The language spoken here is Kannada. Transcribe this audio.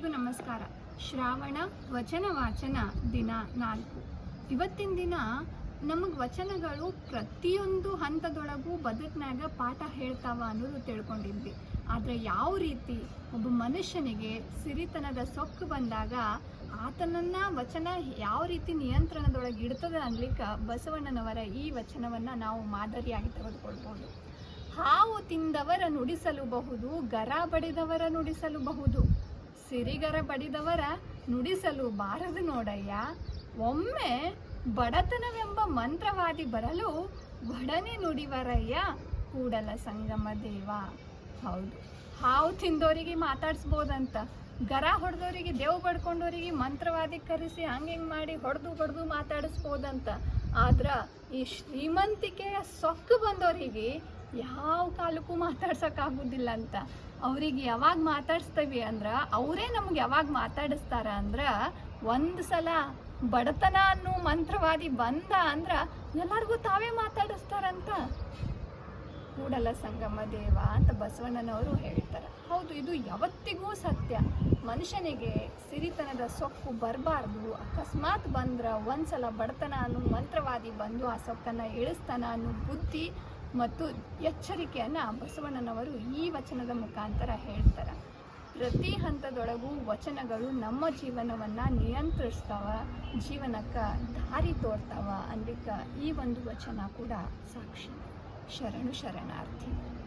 ಎಲ್ಲರಿಗೂ ನಮಸ್ಕಾರ. ಶ್ರಾವಣ ವಚನ ವಾಚನ ದಿನ ನಾಲ್ಕು. ಇವತ್ತಿನ ದಿನ ನಮಗೆ ವಚನಗಳು ಪ್ರತಿಯೊಂದು ಹಂತದೊಳಗೂ ಬದುಕಿನಾಗ ಪಾಠ ಹೇಳ್ತಾವ ಅನ್ನೋದು ತಿಳ್ಕೊಂಡಿದ್ವಿ. ಆದರೆ ಯಾವ ರೀತಿ ಒಬ್ಬ ಮನುಷ್ಯನಿಗೆ ಸಿರಿತನದ ಸೊಕ್ಕು ಬಂದಾಗ ಆತನನ್ನ ವಚನ ಯಾವ ರೀತಿ ನಿಯಂತ್ರಣದೊಳಗೆ ಇಡ್ತದೆ ಅನ್ಲಿಕ್ಕೆ ಬಸವಣ್ಣನವರ ಈ ವಚನವನ್ನು ನಾವು ಮಾದರಿಯಾಗಿ ತೆಗೆದುಕೊಳ್ಬೋದು. ಹಾವು ತಿಂದವರ ನುಡಿಸಲುಬಹುದು ಗರ ಬಡಿದವರ ನುಡಿಸಲುಬಹುದು ಸಿರಿಗರ ಬಡಿದವರ ನುಡಿಸಲು ಬಾರದು ನೋಡಯ್ಯ. ಒಮ್ಮೆ ಬಡತನವೆಂಬ ಮಂತ್ರವಾದಿ ಬರಲು ಒಡನೆ ನುಡಿವರಯ್ಯ ಕೂಡಲ ಸಂಗಮ ದೇವ. ಹೌದು, ಹಾವು ತಿಂದೋರಿಗೆ ಮಾತಾಡ್ಸ್ಬೋದಂತ, ಗರ ಹೊಡೆದವರಿಗೆ ದೇವ್ ಬಡ್ಕೊಂಡವರಿಗೆ ಮಂತ್ರವಾದಿ ಕರೆಸಿ ಹಂಗೆ ಹಿಂಗೆ ಮಾಡಿ ಹೊಡೆದು ಹೊಡೆದು ಮಾತಾಡಿಸ್ಬೋದಂತ. ಆದ್ರೆ ಈ ಶ್ರೀಮಂತಿಕೆಯ ಸೊಕ್ಕು ಬಂದವರಿಗೆ ಯಾವ ಕಾಲಕ್ಕೂ ಮಾತಾಡ್ಸೋಕ್ಕಾಗೋದಿಲ್ಲ ಅಂತ. ಅವ್ರಿಗೆ ಯಾವಾಗ ಮಾತಾಡಿಸ್ತೀವಿ ಅಂದ್ರೆ, ಅವರೇ ನಮ್ಗೆ ಯಾವಾಗ ಮಾತಾಡಿಸ್ತಾರ ಅಂದ್ರೆ, ಒಂದು ಸಲ ಬಡತನ ಅನ್ನೋ ಮಂತ್ರವಾದಿ ಬಂದ ಅಂದ್ರೆ ಎಲ್ಲರಿಗೂ ತಾವೇ ಮಾತಾಡಿಸ್ತಾರಂತ ಕೂಡಲ ಸಂಗಮ ದೇವ ಅಂತ ಬಸವಣ್ಣನವರು ಹೇಳ್ತಾರೆ. ಹೌದು, ಇದು ಯಾವತ್ತಿಗೂ ಸತ್ಯ. ಮನುಷ್ಯನಿಗೆ ಸಿರಿತನದ ಸೊಕ್ಕು ಬರಬಾರ್ದು. ಅಕಸ್ಮಾತ್ ಬಂದ್ರೆ ಒಂದ್ಸಲ ಬಡತನ ಅನ್ನೋ ಮಂತ್ರವಾದಿ ಬಂದು ಆ ಸೊಕ್ಕನ್ನು ಇಳಿಸ್ತಾನ ಅನ್ನೋ ಬುದ್ಧಿ ಮತ್ತು ಎಚ್ಚರಿಕೆಯನ್ನು ಬಸವಣ್ಣನವರು ಈ ವಚನದ ಮುಖಾಂತರ ಹೇಳ್ತಾರೆ. ಪ್ರತಿ ಹಂತದೊಳಗೂ ವಚನಗಳು ನಮ್ಮ ಜೀವನವನ್ನು ನಿಯಂತ್ರಿಸ್ತಾವ, ಜೀವನಕ್ಕೆ ದಾರಿ ತೋರ್ತಾವ ಅನ್ಲಿಕ್ಕೆ ಈ ಒಂದು ವಚನ ಕೂಡ ಸಾಕ್ಷಿ. ಶರಣು ಶರಣಾರ್ಥಿ.